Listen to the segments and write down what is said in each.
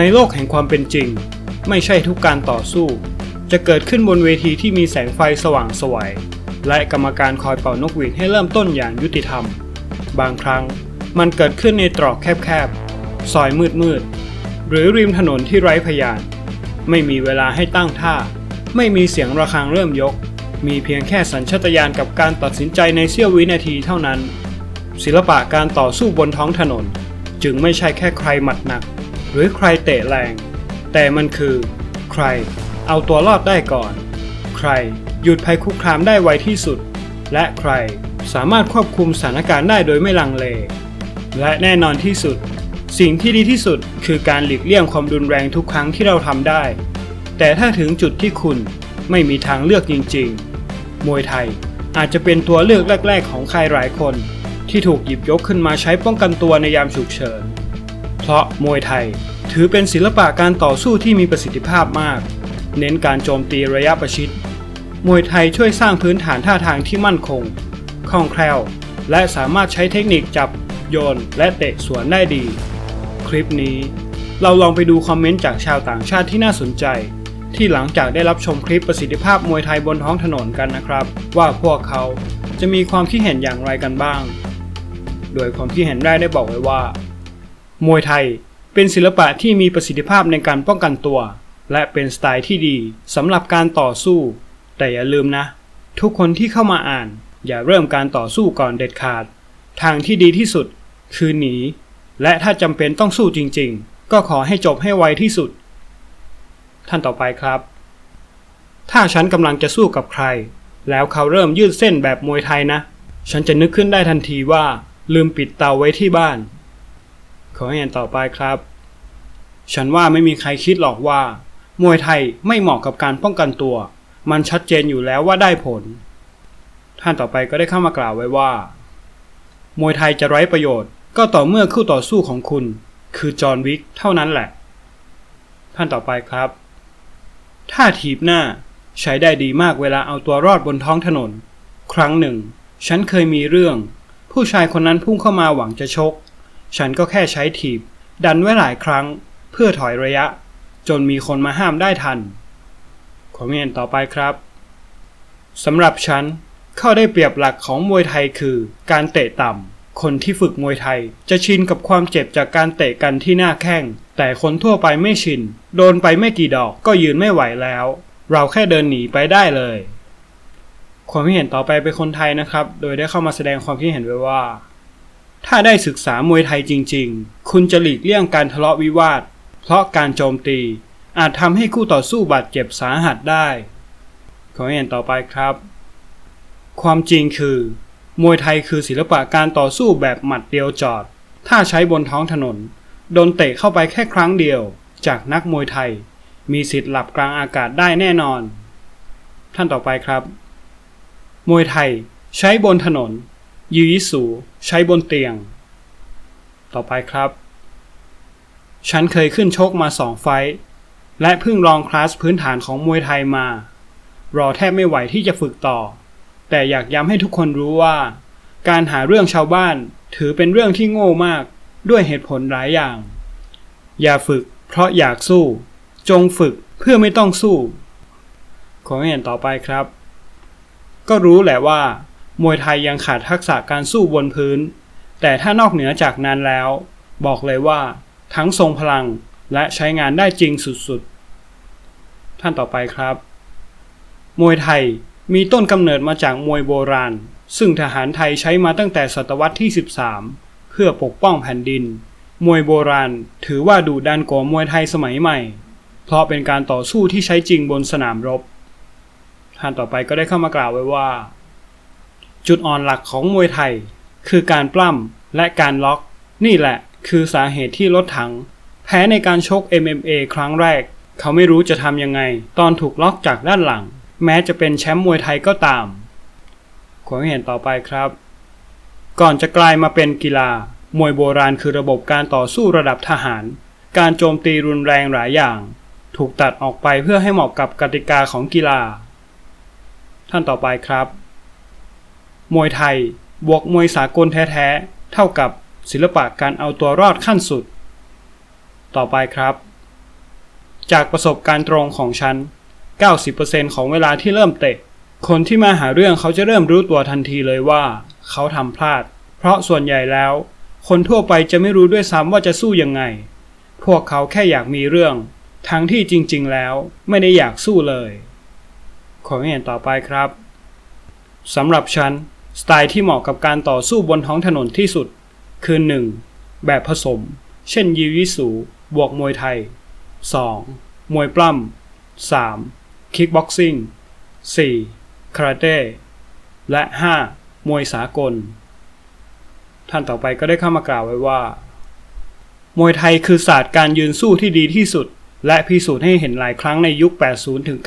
ในโลกแห่งความเป็นจริง ไม่ใช่ทุกการต่อสู้ จะเกิดขึ้นบนเวทีที่มีแสงไฟสว่างสวย และกรรมการคอยเป่านกหวีดให้เริ่มต้นอย่างยุติธรรม บางครั้งมันเกิดขึ้นในตรอกแคบๆ ซอยมืดๆ หรือริมถนนที่ไร้พยาน ไม่มีเวลาให้ตั้งท่า ไม่มีเสียงระฆังเริ่มยก มีเพียงแค่สัญชาตญาณกับการตัดสินใจในเสี้ยววินาทีเท่านั้น ศิลปะการต่อสู้บนท้องถนน จึงไม่ใช่แค่ใครหมัดหนัก หรือใครเตะแรง แต่มันคือ ใคร เอาตัวรอดได้ก่อน ใคร หยุดภัยคุกคามได้ไวที่สุด และใครสามารถควบคุมสถานการณ์ได้โดยไม่ลังเล และแน่นอนที่สุด สิ่งที่ดีที่สุดคือการหลีกเลี่ยงความรุนแรงทุกครั้งที่เราทำได้ แต่ถ้าถึงจุดที่คุณไม่มีทางเลือกจริง ๆ มวยไทยอาจจะเป็นตัวเลือกแรก ๆ ของใครหลายคน ที่ถูกหยิบยกขึ้นมาใช้ป้องกันตัวในยามฉุกเฉิน พราะมวยไทย ถือเป็นศิลปะการต่อสู้ที่มีประสิทธิภาพมาก เน้นการโจมตีระยะประชิด มวยไทยช่วยสร้างพื้นฐานท่าทางที่มั่นคง คล่องแคล่ว และสามารถใช้เทคนิคจับ โยน และเตะสวนได้ดี คลิปนี้ เราลองไปดูคอมเมนต์จากชาวต่างชาติที่น่าสนใจ ที่หลังจากได้รับชมคลิปประสิทธิภาพมวยไทยบนท้องถนนกันนะครับ ว่าพวกเขาจะมีความคิดเห็นอย่างไรกันบ้าง โดยความคิดเห็นแรกได้บอกไว้ว่า มวยไทยเป็นศิลปะที่มีประสิทธิภาพในการป้องกันตัว และเป็นสไตล์ที่ดีสำหรับการต่อสู้ แต่อย่าลืมนะ ทุกคนที่เข้ามาอ่าน อย่าเริ่มการต่อสู้ก่อนเด็ดขาด ทางที่ดีที่สุด คือหนี และถ้าจำเป็นต้องสู้จริง ๆ ก็ขอให้จบให้ไวที่สุด ท่านต่อไปครับ ถ้าฉันกำลังจะสู้กับใคร แล้วเขาเริ่มยืดเส้นแบบมวยไทยนะ ฉันจะนึกขึ้นได้ทันทีว่า ลืมปิดเตาไว้ที่บ้าน ขอให้อ่านต่อไปครับ ฉันว่าไม่มีใครคิดหรอกว่า มวยไทยไม่เหมาะกับการป้องกันตัว มันชัดเจนอยู่แล้วว่าได้ผล ท่านต่อไปก็ได้เข้ามากล่าวไว้ว่า มวยไทยจะไร้ประโยชน์ ก็ต่อเมื่อคู่ต่อสู้ของคุณ คือจอห์นวิกเท่านั้นแหละ ท่านต่อไปครับถ้าถีบหน้าใช้ได้ดีมากเวลาเอาตัวรอดบนท้องถนน ครั้งหนึ่ง ฉันเคยมีเรื่อง ผู้ชายคนนั้นพุ่งเข้ามาหวังจะชก ฉันก็แค่ใช้ถีบ ดันไว้หลายครั้ง เพื่อถอยระยะ จนมีคนมาห้ามได้ทันขอเมียนต่อไปครับสำหรับฉันข้อได้เปรียบหลักของมวยไทยคือ การเตะต่ำ คนที่ฝึกมวยไทย จะชินกับความเจ็บจากการเตะกันที่หน้าแข้ง แต่คนทั่วไปไม่ชิน โดนไปไม่กี่ดอกก็ยืนไม่ไหวแล้ว เราแค่เดินหนีไปได้เลย ความคิดเห็นต่อไปเป็นคนไทยนะครับ โดยได้เข้ามาแสดงความคิดเห็นไว้ว่า ถ้าได้ศึกษามวยไทยจริง ๆ คุณจะหลีกเลี่ยงการทะเลาะวิวาท เพราะการโจมตีอาจทำให้คู่ต่อสู้บาดเจ็บสาหัสได้ ขอเห็นต่อไปครับ ความจริงคือ มวยไทยคือศิลปะการต่อสู้แบบหมัดเดียวจอด ถ้าใช้บนท้องถนน โดนเตะเข้าไปแค่ครั้งเดียว จากนักมวยไทย มีสิทธิ์หลับกลางอากาศได้แน่นอน ท่านต่อไปครับ มวยไทยใช้บนถนน ยูยิสูใช้บนเตียง ต่อไปครับ ฉันเคยขึ้นชกมาสองไฟท์และเพิ่งลองคลาสพื้นฐานของมวยไทยมา รอแทบไม่ไหวที่จะฝึกต่อ แต่อยากย้ำให้ทุกคนรู้ว่า การหาเรื่องชาวบ้านถือเป็นเรื่องที่โง่มากด้วยเหตุผลหลายอย่าง อย่าฝึกเพราะอยากสู้ จงฝึกเพื่อไม่ต้องสู้ ขอให้เห็นต่อไปครับ ก็รู้แหละว่า มวยไทยยังขาดทักษะการสู้บนพื้น แต่ถ้านอกเหนือจากนั้นแล้ว บอกเลยว่า ทั้งทรงพลังและใช้งานได้จริงสุดๆ ท่านต่อไปครับ มวยไทยมีต้นกำเนิดมาจากมวยโบราณ ซึ่งทหารไทยใช้มาตั้งแต่ศตวรรษที่ 13 เพื่อปกป้องแผ่นดิน มวยโบราณถือว่าดูดันกว่ามวยไทยสมัยใหม่ เพราะเป็นการต่อสู้ที่ใช้จริงบนสนามรบ ท่านต่อไปก็ได้เข้ามากล่าวไว้ว่า จุดอ่อนหลักของมวยไทย คือการปล้ำและการล็อก นี่แหละคือสาเหตุที่รถถัง แพ้ในการชก MMA ครั้งแรก เขาไม่รู้จะทำยังไง ตอนถูกล็อกจากด้านหลัง แม้จะเป็นแชมป์มวยไทยก็ตามขอให้เห็นต่อไปครับ ก่อนจะกลายมาเป็นกีฬา มวยโบราณคือระบบการต่อสู้ระดับทหาร การโจมตีรุนแรงหลายอย่าง ถูกตัดออกไปเพื่อให้เหมาะกับกติกาของกีฬา ท่านต่อไปครับ มวยไทย บวกมวยสากลแท้ๆ เท่ากับศิลปะการเอาตัวรอดขั้นสุด ต่อไปครับ จากประสบการณ์ตรงของฉัน 90%ของเวลาที่เริ่มเตะ คนที่มาหาเรื่องเขาจะเริ่มรู้ตัวทันทีเลยว่า เขาทำพลาด เพราะส่วนใหญ่แล้ว คนทั่วไปจะไม่รู้ด้วยซ้ำว่าจะสู้ยังไง พวกเขาแค่อยากมีเรื่อง ทั้งที่จริงๆ แล้วไม่ได้อยากสู้เลย ขอเห็นต่อไปครับสำหรับฉัน สไตล์ที่เหมาะกับการต่อสู้บนท้องถนนที่สุด คือ 1. แบบผสม เช่นยิวยิสูบวกมวยไทย 2. มวยปล้ำ 3. คิกบ็อกซิ่ง 4. คาราเต้ และ 5. มวยสากล ท่านต่อไปก็ได้เข้ามากล่าวไว้ว่า มวยไทยคือศาสตร์การยืนสู้ที่ดีที่สุด และพิสูจน์ให้เห็นหลายครั้งในยุค 80ถึง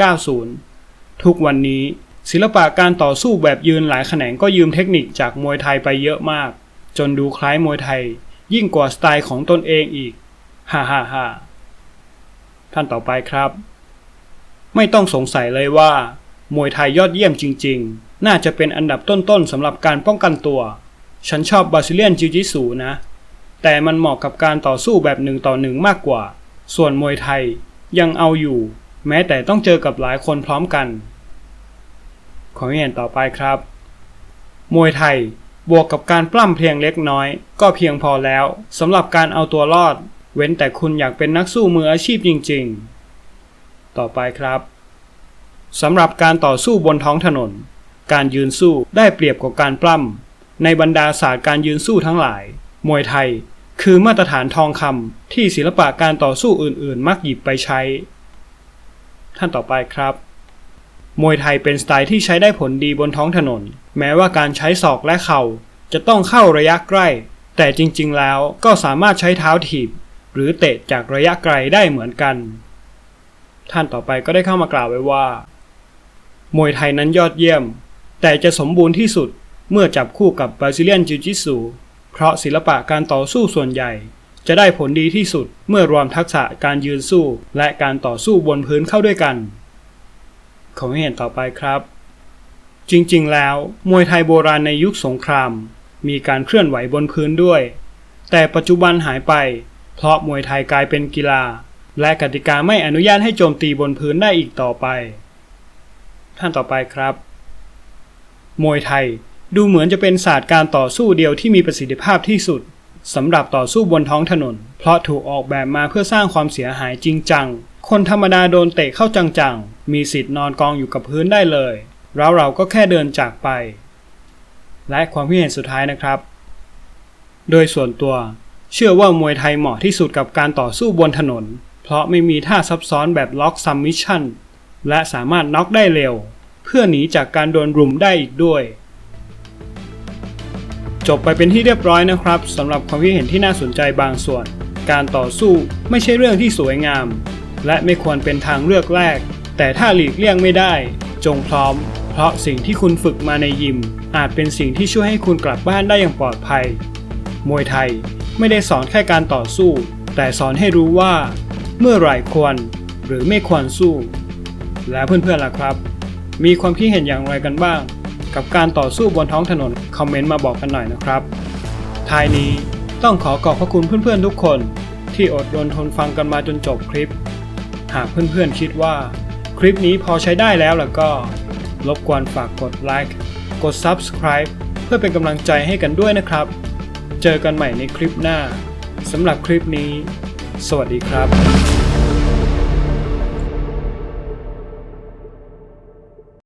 90 ทุกวันนี้ ศิลปะการต่อสู้แบบยืนหลายแขนงก็ยืมเทคนิคจากมวยไทยไปเยอะมาก จนดูคล้ายมวยไทย ยิ่งกว่าสไตล์ของตนเองอีก ฮ่าฮ่าฮ่าท่านต่อไปครับ ไม่ต้องสงสัยเลยว่า มวยไทยยอดเยี่ยมจริง ๆ น่าจะเป็นอันดับต้นๆสำหรับการป้องกันตัว ฉันชอบบาซิเลียนจิวจิสูนะ แต่มันเหมาะกับการต่อสู้แบบหนึ่งต่อหนึ่งมากกว่า ส่วนมวยไทยยังเอาอยู่ แม้แต่ต้องเจอกับหลายคนพร้อมกัน ขอเห็นต่อไปครับ มวยไทยบวกกับการปล้ำเพียงเล็กน้อย ก็เพียงพอแล้วสำหรับการเอาตัวรอด เว้นแต่คุณอยากเป็นนักสู้มืออาชีพจริง ๆ ต่อไปครับสำหรับการต่อสู้บนท้องถนน การยืนสู้ได้เปรียบกว่าการปล้ำในบรรดาศาสตร์การยืนสู้ทั้งหลาย มวยไทยคือมาตรฐานทองคำที่ศิลปะการต่อสู้อื่น ๆ มักหยิบไปใช้ ท่านต่อไปครับ มวยไทยเป็นสไตล์ที่ใช้ได้ผลดีบนท้องถนน แม้ว่าการใช้ศอกและเข่า จะต้องเข้าระยะใกล้ แต่จริงๆแล้วก็สามารถใช้เท้าถีบ หรือเตะจากระยะไกลได้เหมือนกัน ท่านต่อไปก็ได้เข้ามากล่าวไว้ว่า มวยไทยนั้นยอดเยี่ยม แต่จะสมบูรณ์ที่สุดเมื่อจับคู่กับบราซิเลียนจิวจิสูเพราะศิลปะการต่อสู้ส่วนใหญ่ จะได้ผลดีที่สุดเมื่อรวมทักษะการยืนสู้และการต่อสู้บนพื้นเข้าด้วยกัน ขอให้เห็นต่อไปครับ จริงๆ แล้ว มวยไทยโบราณในยุคสงคราม มีการเคลื่อนไหวบนพื้นด้วย แต่ปัจจุบันหายไป เพราะมวยไทยกลายเป็นกีฬา และกติกาไม่อนุญาตให้โจมตีบนพื้นได้อีกต่อไป ท่านต่อไปครับ มวยไทยดูเหมือนจะเป็นศาสตร์การต่อสู้เดียวที่มีประสิทธิภาพที่สุดสำหรับต่อสู้บนท้องถนน เพราะถูกออกแบบมาเพื่อสร้างความเสียหายจริงจัง คนธรรมดาโดนเตะเข้าจังๆ มีสิทธิ์นอนกองอยู่กับพื้นได้เลย แล้วเราก็แค่เดินจากไป และความคิดเห็นสุดท้ายนะครับ โดยส่วนตัว เชื่อว่ามวยไทยเหมาะที่สุดกับการต่อสู้บนถนน เพราะไม่มีท่าซับซ้อนแบบล็อกซัมมิชชั่น และสามารถน็อกได้เร็ว เพื่อหนีจากการโดนรุมได้อีกด้วย จบไปเป็นที่เรียบร้อยนะครับสำหรับความคิดเห็นที่น่าสนใจบางส่วน การต่อสู้ไม่ใช่เรื่องที่สวยงาม และไม่ควรเป็นทางเลือกแรก แต่ถ้าหลีกเลี่ยงไม่ได้ จงพร้อม เพราะสิ่งที่คุณฝึกมาในยิม อาจเป็นสิ่งที่ช่วยให้คุณกลับบ้านได้อย่างปลอดภัย มวยไทยไม่ได้สอนแค่การต่อสู้ แต่สอนให้รู้ว่า เมื่อไหร่ควรหรือไม่ควรสู้ แล้วเพื่อนๆล่ะครับ มีความคิดเห็นอย่างไรกันบ้าง กับการต่อสู้บนท้องถนนคอมเมนต์มาบอกกันหน่อยนะครับท้ายนี้ต้องขอขอบพระคุณเพื่อนๆทุกคน ที่อดรนทนฟังกันมาจนจบคลิป หากเพื่อนๆคิดว่า คลิปนี้พอใช้ได้แล้วล่ะก็ รบกวนฝากกดไลค์กด Subscribe เพื่อเป็นกำลังใจให้กันด้วยนะครับ เจอกันใหม่ในคลิปหน้าสำหรับคลิปนี้ สวัสดีครับ